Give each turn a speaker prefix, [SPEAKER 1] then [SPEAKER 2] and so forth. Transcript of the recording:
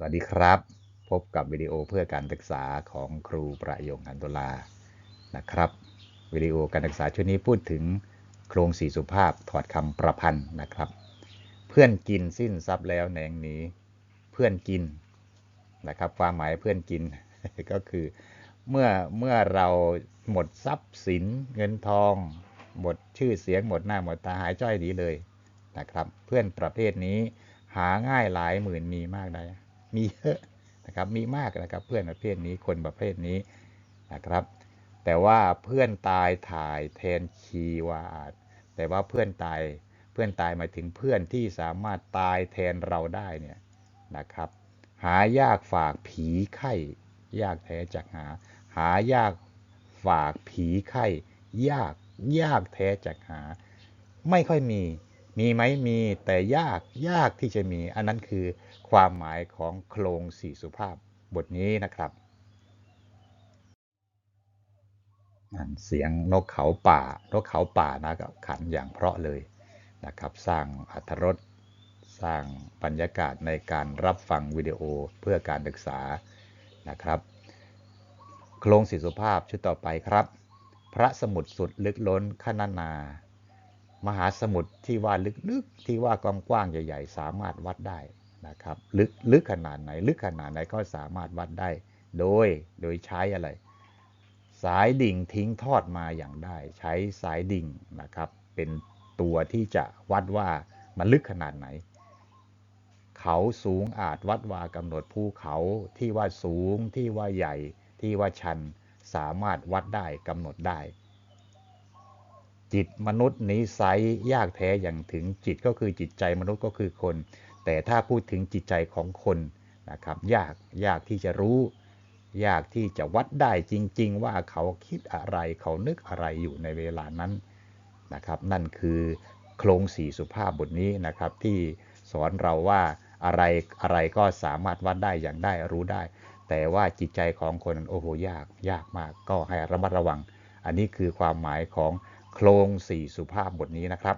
[SPEAKER 1] สวัสดีครับ พบกับวิดีโอเพื่อการศึกษาของครูประยงอันตุลานะครับวิดีโอการศึกษาชุดนี้พูดถึงโครงสี่สุภาพถอดคำประพันธ์นะครับ เพื่อนกินสิ้นทรัพย์แล้วแหนงหนี้เพื่อนกินนะครับความหมายเพื่อนกินก็คือเมื่อเมื่อเราหมดทรัพย์สินเงินทอง หมดชื่อเสียงหมดหน้าหมดตาหายจ้อยดีเลยนะครับ เพื่อนประเภทนี้หาง่ายหลายหมื่นมีมากได้ มีเยอะนะครับมีมากนะครับเพื่อนประเภทนี้คนประเภทนี้นะครับ แต่ว่าเพื่อนตายถ่ายแทนชีวาดแต่ว่าเพื่อนตายเพื่อนตายหมายถึงเพื่อนที่สามารถตายแทนเราได้เนี่ยนะครับหายากฝากผีไข้ยากแท้จากหา หายากฝากผีไข้ยากยากแท้จากหา ไม่ค่อยมี มีไหมมีแต่ยากยากที่จะมี อันนั้นคือความหมายของโครงสี่สุภาพบทนี้นะครับเสียงนกเขาป่านกเขาป่านะกับขันอย่างเพราะเลยนะครับ สร้างอัธรสสร้างบรรยากาศในการรับฟังวิดีโอเพื่อการศึกษานะครับ โครงสีสุภาพชุดต่อไปครับ พระสมุทรสุดลึกล้นขนานา มหาสมุทรที่ว่าลึกๆที่ว่ากว้างๆใหญ่ ๆ สามารถวัดได้นะครับ ลึกลึกขนาดไหน ลึกขนาดไหนก็สามารถวัดได้ โดยโดยใช้อะไร สายดิ่งทิ้งทอดมาอย่างได้ ใช้สายดิ่งนะครับ เป็นตัวที่จะวัดว่ามันลึกขนาดไหน เขาสูงอาจวัดว่ากำหนดภูเขาที่ว่าสูงที่ว่าใหญ่ที่ว่าชันสามารถวัดได้กำหนดได้ จิตมนุษย์นิสัยยากแท้อย่างถึงจิตก็คือจิตใจมนุษย์ก็คือคน แต่ถ้าพูดถึงจิตใจของคนนะครับยากยากที่จะรู้ ยากที่จะวัดได้จริง ๆ ว่าเขาคิดอะไรเขานึกอะไรอยู่ในเวลานั้นนะครับนั่นคือโครงสี่สุภาพบทนี้นะครับที่สอนเราว่าอะไรอะไรก็สามารถวัดได้อย่างได้รู้ได้ แต่ว่าจิตใจของคนโอ้โหยากยากมากก็ให้ระมัดระวัง อันนี้คือความหมายของ โครงสี่สุภาพบทนี้นะครับ